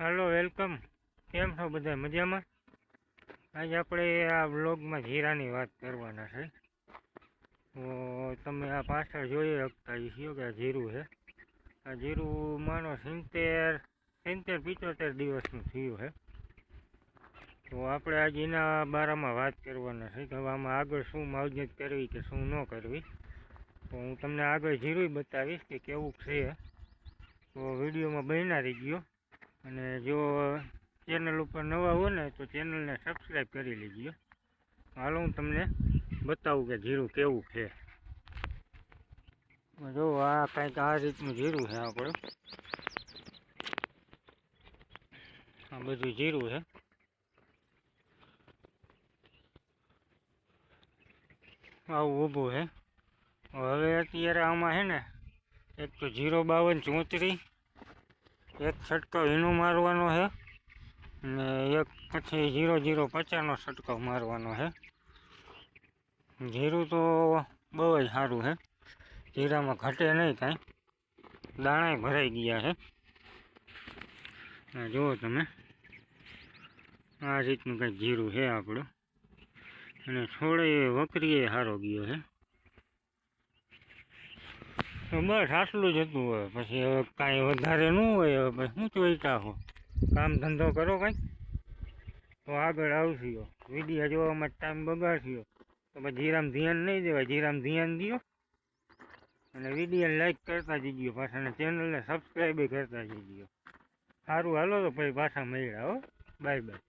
હાલો, welcome. કેમ છો બધા? મજામાં? આજે આપણે આ વ્લોગમાં જીરાની વાત કરવાના છે. તો તમે આ પાછળ જોઈ શકતા છો કે આ જીરું છે. આ જીરું માનો સિત્તેર સિત્તેર પિત્તોતેર દિવસનું થયું છે. તો આપણે આજે એના બારામાં વાત કરવાના છે કે હવે આમાં આગળ શું માવજત કરવી કે શું ન કરવી. તો હું તમને આગળ જીરું બતાવીશ કે કેવું છે. તો વિડીયોમાં બન્યા રહી ગયો અને જો ચેનલ ઉપર નવા હો ને, તો ચેનલને સબસ્ક્રાઈબ કરી લેજો. હાલો, હું તમને બતાવું કે જીરું કેવું છે. જો, આ કંઈક આ રીતનું જીરું છે આપણું. આ બધું જીરું છે. આવું ઊભું છે. હવે અત્યારે આમાં છે ને, એક તો જીરો બાવન ચોત્રીસ એક છટકો એનો મારવાનો છે ને એક પછી જીરો જીરો પચાસનો છટકો મારવાનો છે જીરું તો બહુ જ સારું છે જીરામાં ઘટે નહીં કાંઈ. દાણા ભરાઈ ગયા છે જુઓ તમે, આ રીતનું કંઈક જીરું છે આપણું. અને થોડે વકરીએ સારો ગયો છે બસ આટલું જ હતું હવે. પછી હવે કાંઈ વધારે ન હોય, હવે પછી શું ચોઈતા હો કામ ધંધો કરો કંઈક તો આગળ આવશો વિડીયા જોવામાં ટાઈમ બગાડશો તો પછી જીરામ ધ્યાન નહીં દેવાય. જીરામ ધ્યાન દો અને વીડિયો લાઈક કરતા જઈજો પાછા અને ચેનલને સબસ્ક્રાઈબ કરતા જઈજો સારું, હાલો તો પછી પાછા મળ્યા હો. Bye bye.